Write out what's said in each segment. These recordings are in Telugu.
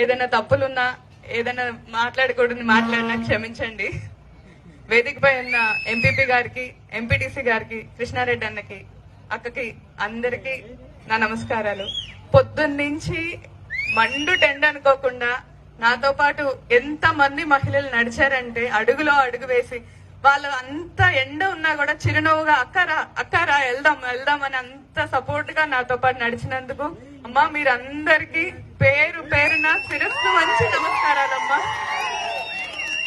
ఏదైనా తప్పులున్నా ఏదైనా మాట్లాడకూడదు మాట్లాడినా క్షమించండి. వేదికపై ఉన్న ఎంపీపీ గారికి ఎంపీటీసీ గారికి కృష్ణారెడ్డి అన్నకి అక్కకి అందరికి నా నమస్కారాలు. పొద్దున్నుంచి మండు టెండ్ అనుకోకుండా నాతో పాటు ఎంత మంది మహిళలు నడిచారంటే అడుగులో అడుగు వేసి వాళ్ళు అంత ఎండ ఉన్నా కూడా చిరునవ్వుగా అక్కరా అక్కరా వెళ్దాం వెళ్దాం అని అంత సపోర్ట్గా నాతో పాటు నడిచినందుకు అమ్మా మీరందరికీ పేరు పేరున శిరస్సు మంచి నమస్కారాలమ్మా.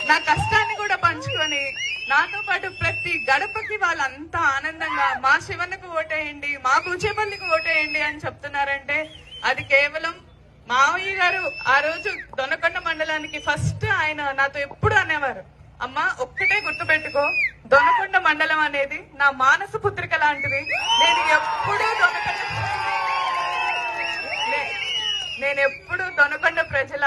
నా కష్టాన్ని కూడా పంచుకొని నాతో పాటు ప్రతి గడపకి వాళ్ళంతా ఆనందంగా మా శివన్నకు ఓటేయండి మా కూచేపల్లికి ఓటేయండి అని చెప్తున్నారంటే అది కేవలం మావయ్య గారు ఆ రోజు దొనకొండ మండలానికి ఫస్ట్ ఆయన నాతో ఎప్పుడు అనేవారు. అమ్మా ఒక్కటే గుర్తుపెట్టుకో దొనకొండ మండలం అనేది నా మానస పుత్రిక లాంటిది. నేను ఎప్పుడూ ఎప్పుడు దొనకొండ ప్రజల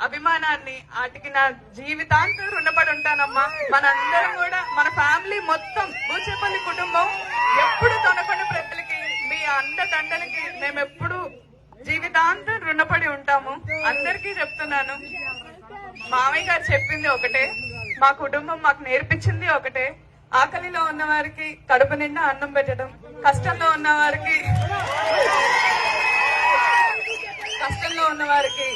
అభిమానాన్ని వాటికి నా జీవితాంతం రుణపడి ఉంటానమ్మా. మనందరం కూడా మన ఫ్యామిలీ మొత్తం బూచేపల్లి కుటుంబం ఎప్పుడు దొనకొండ ప్రజలకి మీ అండదండలకి మేము ఎప్పుడు జీవితాంతం రుణపడి ఉంటాము. అందరికీ చెప్తున్నాను. మామయ్య గారు చెప్పింది ఒకటే మా కుటుంబం మాకు నేర్పించింది ఒకటే. ఆకలిలో ఉన్న వారికి కడుపు నిండా అన్నం పెట్టడం కష్టంలో ఉన్న వారికి కష్టంలో ఉన్న వారికి